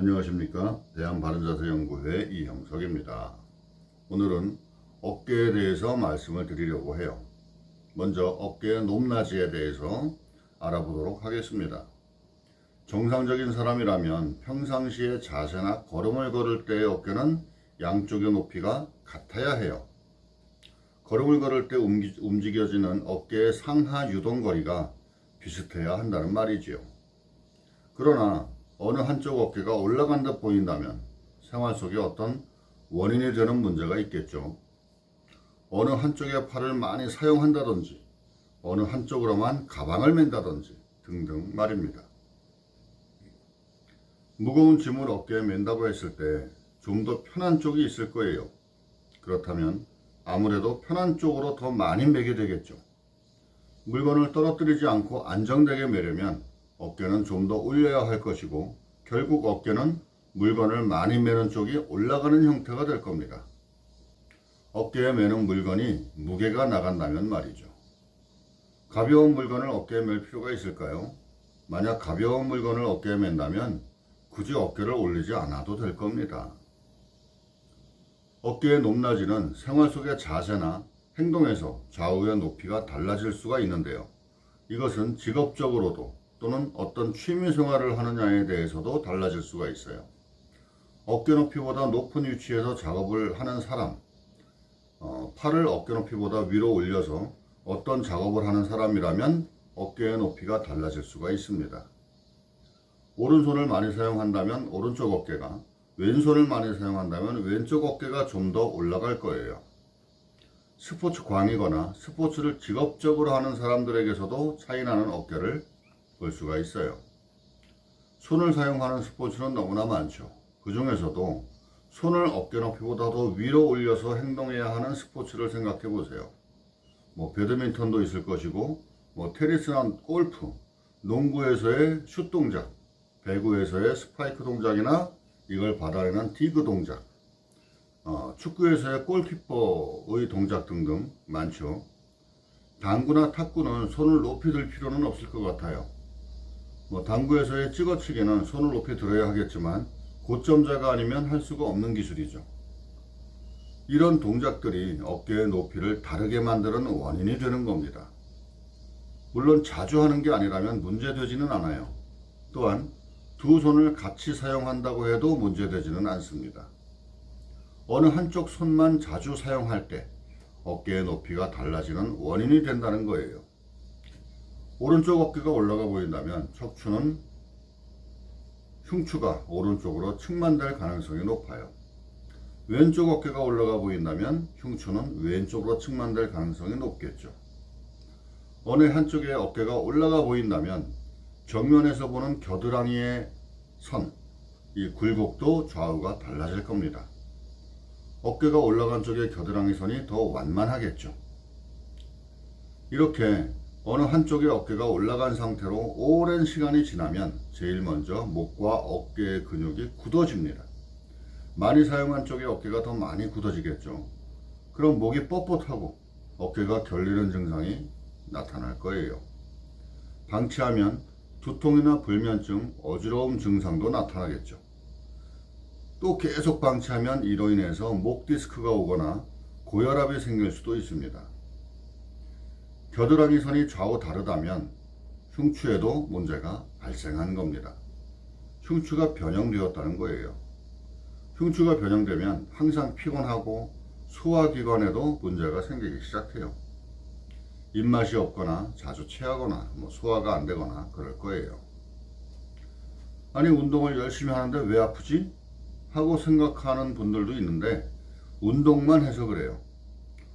안녕하십니까 대한바른자세연구회 이형석입니다. 오늘은 어깨에 대해서 말씀을 드리려고 해요. 먼저 어깨의 높낮이에 대해서 알아보도록 하겠습니다. 정상적인 사람이라면 평상시에 자세나 걸음을 걸을 때의 어깨는 양쪽의 높이가 같아야 해요. 걸음을 걸을 때 움직여지는 어깨의 상하 유동거리가 비슷해야 한다는 말이지요. 그러나 어느 한쪽 어깨가 올라간 듯 보인다면 생활 속에 어떤 원인이 되는 문제가 있겠죠. 어느 한쪽의 팔을 많이 사용한다든지 어느 한쪽으로만 가방을 맨다든지 등등 말입니다. 무거운 짐을 어깨에 맨다고 했을 때 좀 더 편한 쪽이 있을 거예요. 그렇다면 아무래도 편한 쪽으로 더 많이 매게 되겠죠. 물건을 떨어뜨리지 않고 안정되게 매려면 어깨는 좀 더 올려야 할 것이고 결국 어깨는 물건을 많이 매는 쪽이 올라가는 형태가 될 겁니다. 어깨에 매는 물건이 무게가 나간다면 말이죠. 가벼운 물건을 어깨에 맬 필요가 있을까요? 만약 가벼운 물건을 어깨에 맨다면 굳이 어깨를 올리지 않아도 될 겁니다. 어깨의 높낮이는 생활 속의 자세나 행동에서 좌우의 높이가 달라질 수가 있는데요. 이것은 직업적으로도 또는 어떤 취미 생활을 하느냐에 대해서도 달라질 수가 있어요. 어깨 높이보다 높은 위치에서 작업을 하는 사람, 어, 팔을 어깨 높이보다 위로 올려서 어떤 작업을 하는 사람이라면 어깨의 높이가 달라질 수가 있습니다. 오른손을 많이 사용한다면 오른쪽 어깨가, 왼손을 많이 사용한다면 왼쪽 어깨가 좀 더 올라갈 거예요. 스포츠 광이거나 스포츠를 직업적으로 하는 사람들에게서도 차이나는 어깨를 볼 수가 있어요. 손을 사용하는 스포츠는 너무나 많죠. 그 중에서도 손을 어깨 높이보다 더 위로 올려서 행동해야 하는 스포츠를 생각해 보세요. 뭐 배드민턴도 있을 것이고, 뭐 테니스나 골프, 농구에서의 슛 동작, 배구에서의 스파이크 동작이나 이걸 받아내는 디그 동작, 어, 축구에서의 골키퍼의 동작 등등 많죠. 당구나 탁구는 손을 높이 들 필요는 없을 것 같아요. 뭐 당구에서의 찍어치기는 손을 높이 들어야 하겠지만 고점자가 아니면 할 수가 없는 기술이죠. 이런 동작들이 어깨의 높이를 다르게 만드는 원인이 되는 겁니다. 물론 자주 하는 게 아니라면 문제되지는 않아요. 또한 두 손을 같이 사용한다고 해도 문제되지는 않습니다. 어느 한쪽 손만 자주 사용할 때 어깨의 높이가 달라지는 원인이 된다는 거예요. 오른쪽 어깨가 올라가 보인다면 척추는 흉추가 오른쪽으로 측만될 가능성이 높아요. 왼쪽 어깨가 올라가 보인다면 흉추는 왼쪽으로 측만될 가능성이 높겠죠. 어느 한쪽의 어깨가 올라가 보인다면 정면에서 보는 겨드랑이의 선, 이 굴곡도 좌우가 달라질 겁니다. 어깨가 올라간 쪽의 겨드랑이 선이 더 완만하겠죠. 이렇게 어느 한쪽의 어깨가 올라간 상태로 오랜 시간이 지나면 제일 먼저 목과 어깨의 근육이 굳어집니다. 많이 사용한 쪽의 어깨가 더 많이 굳어지겠죠. 그럼 목이 뻣뻣하고 어깨가 결리는 증상이 나타날 거예요. 방치하면 두통이나 불면증, 어지러움 증상도 나타나겠죠. 또 계속 방치하면 이로 인해서 목 디스크가 오거나 고혈압이 생길 수도 있습니다. 겨드랑이 선이 좌우 다르다면 흉추에도 문제가 발생한 겁니다. 흉추가 변형되었다는 거예요. 흉추가 변형되면 항상 피곤하고 소화기관에도 문제가 생기기 시작해요. 입맛이 없거나 자주 체하거나 뭐 소화가 안 되거나 그럴 거예요. 아니 운동을 열심히 하는데 왜 아프지? 하고 생각하는 분들도 있는데 운동만 해서 그래요.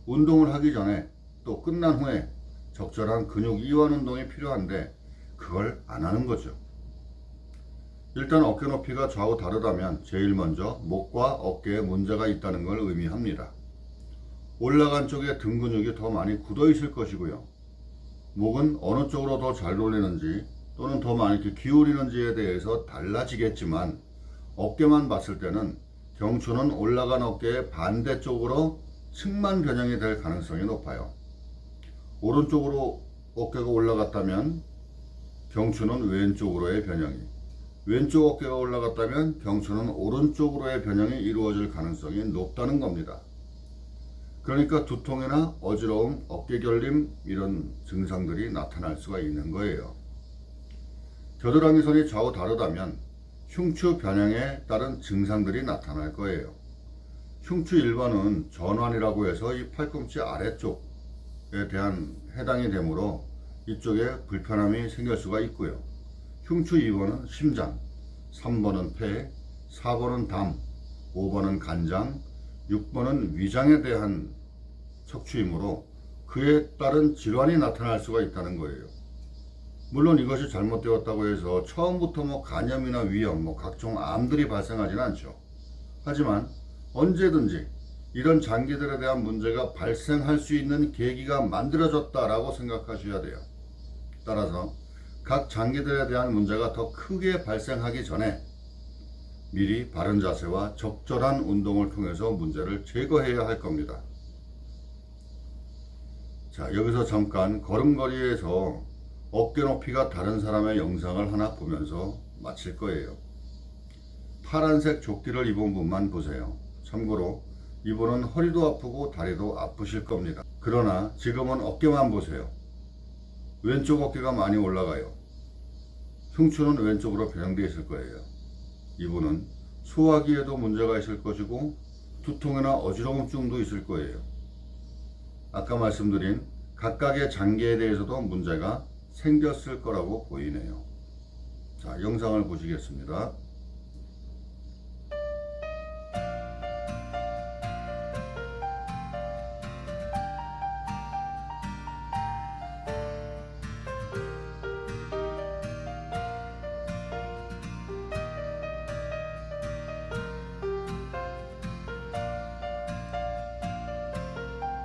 운동을 하기 전에 또 끝난 후에 적절한 근육 이완 운동이 필요한데 그걸 안 하는 거죠. 일단 어깨 높이가 좌우 다르다면 제일 먼저 목과 어깨에 문제가 있다는 걸 의미합니다. 올라간 쪽에 등 근육이 더 많이 굳어 있을 것이고요. 목은 어느 쪽으로 더 잘 돌리는지 또는 더 많이 기울이는지에 대해서 달라지겠지만 어깨만 봤을 때는 경추는 올라간 어깨의 반대쪽으로 측만 변형이 될 가능성이 높아요. 오른쪽으로 어깨가 올라갔다면 경추는 왼쪽으로의 변형이, 왼쪽 어깨가 올라갔다면 경추는 오른쪽으로의 변형이 이루어질 가능성이 높다는 겁니다. 그러니까 두통이나 어지러움, 어깨 결림 이런 증상들이 나타날 수가 있는 거예요. 겨드랑이 선이 좌우 다르다면 흉추 변형에 따른 증상들이 나타날 거예요. 흉추 1번은 전환이라고 해서 이 팔꿈치 아래쪽에 대한 해당이 되므로 이쪽에 불편함이 생길 수가 있고요. 흉추 2번은 심장, 3번은 폐, 4번은 담, 5번은 간장, 6번은 위장에 대한 척추이므로 그에 따른 질환이 나타날 수가 있다는 거예요. 물론 이것이 잘못되었다고 해서 처음부터 뭐 간염이나 위염, 뭐 각종 암들이 발생하지는 않죠. 하지만 언제든지 이런 장기들에 대한 문제가 발생할 수 있는 계기가 만들어졌다라고 생각하셔야 돼요. 따라서 각 장기들에 대한 문제가 더 크게 발생하기 전에 미리 바른 자세와 적절한 운동을 통해서 문제를 제거해야 할 겁니다. 자, 여기서 잠깐 걸음걸이에서 어깨 높이가 다른 사람의 영상을 하나 보면서 마칠 거예요. 파란색 조끼를 입은 분만 보세요. 참고로 이분은 허리도 아프고 다리도 아프실 겁니다. 그러나 지금은 어깨만 보세요. 왼쪽 어깨가 많이 올라가요. 흉추는 왼쪽으로 변형되어 있을 거예요. 이분은 소화기에도 문제가 있을 것이고 두통이나 어지러움증도 있을 거예요. 아까 말씀드린 각각의 장기에 대해서도 문제가 생겼을 거라고 보이네요. 자, 영상을 보시겠습니다.